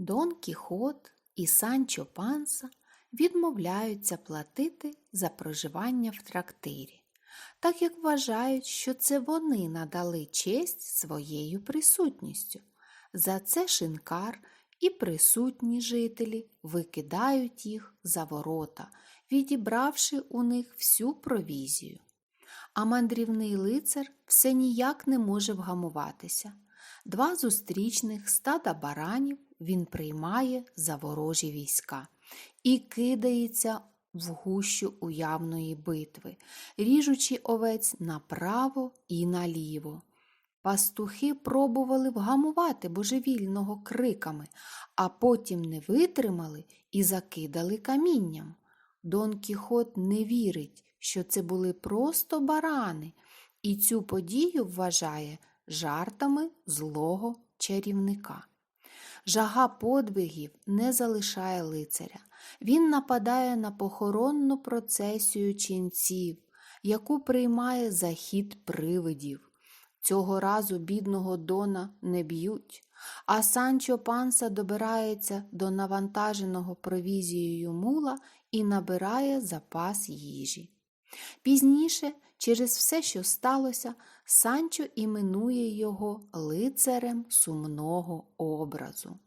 Дон Кіхот і Санчо Панса відмовляються платити за проживання в трактирі, так як вважають, що це вони надали честь своєю присутністю. За це шинкар і присутні жителі викидають їх за ворота, відібравши у них всю провізію. А мандрівний лицар все ніяк не може вгамуватися. Два зустрічних стада баранів він приймає за ворожі війська і кидається в гущу уявної битви, ріжучи овець направо і наліво. Пастухи пробували вгамувати божевільного криками, а потім не витримали і закидали камінням. Дон Кіхот не вірить, що це були просто барани, і цю подію вважає жартами злого чарівника. Жага подвигів не залишає лицаря. Він нападає на похоронну процесію ченців, яку приймає захід привидів. Цього разу бідного Дона не б'ють, а Санчо Панса добирається до навантаженого провізією мула і набирає запас їжі. Пізніше, через все, що сталося, Санчо іменує його лицарем сумного образу.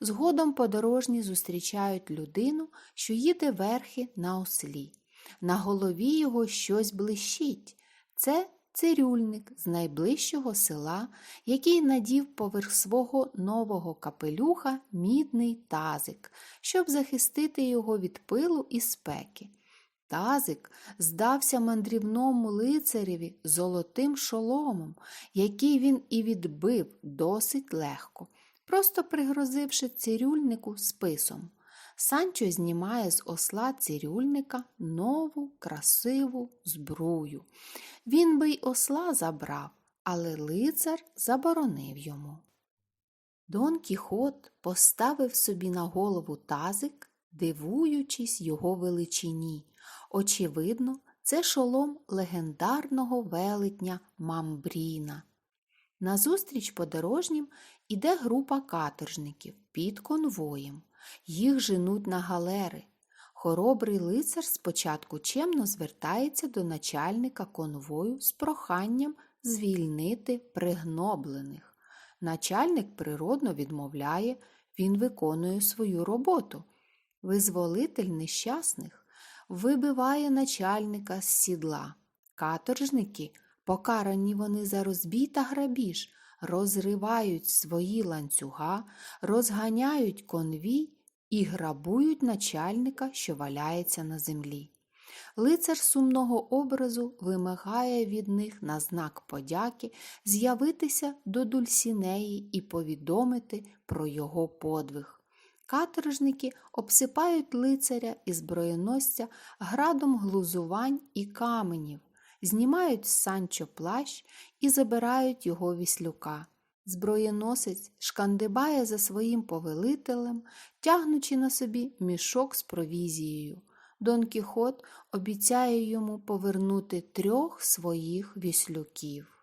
Згодом подорожні зустрічають людину, що їде верхи на ослі. На голові його щось блищить. Це цирюльник з найближчого села, який надів поверх свого нового капелюха мідний тазик, щоб захистити його від пилу і спеки. Тазик здався мандрівному лицареві золотим шоломом, який він і відбив досить легко, просто пригрозивши цирюльнику списом. Санчо знімає з осла цирюльника нову красиву збрую. Він би й осла забрав, але лицар заборонив йому. Дон Кіхот поставив собі на голову тазик, дивуючись його величині. Очевидно, це шолом легендарного велетня Мамбріна. Назустріч подорожнім іде група каторжників під конвоєм. Їх женуть на галери. Хоробрий лицар спочатку чемно звертається до начальника конвою з проханням звільнити пригноблених. Начальник природно відмовляє, він виконує свою роботу. Визволитель нещасних вибиває начальника з сідла. Каторжники, покарані вони за розбій та грабіж, розривають свої ланцюга, розганяють конвій і грабують начальника, що валяється на землі. Лицар сумного образу вимагає від них на знак подяки з'явитися до Дульсінеї і повідомити про його подвиг. Каторжники обсипають лицаря і зброєносця градом глузувань і каменів, знімають з Санчо плащ і забирають його віслюка. Зброєносець шкандибає за своїм повелителем, тягнучи на собі мішок з провізією. Дон Кіхот обіцяє йому повернути трьох своїх віслюків.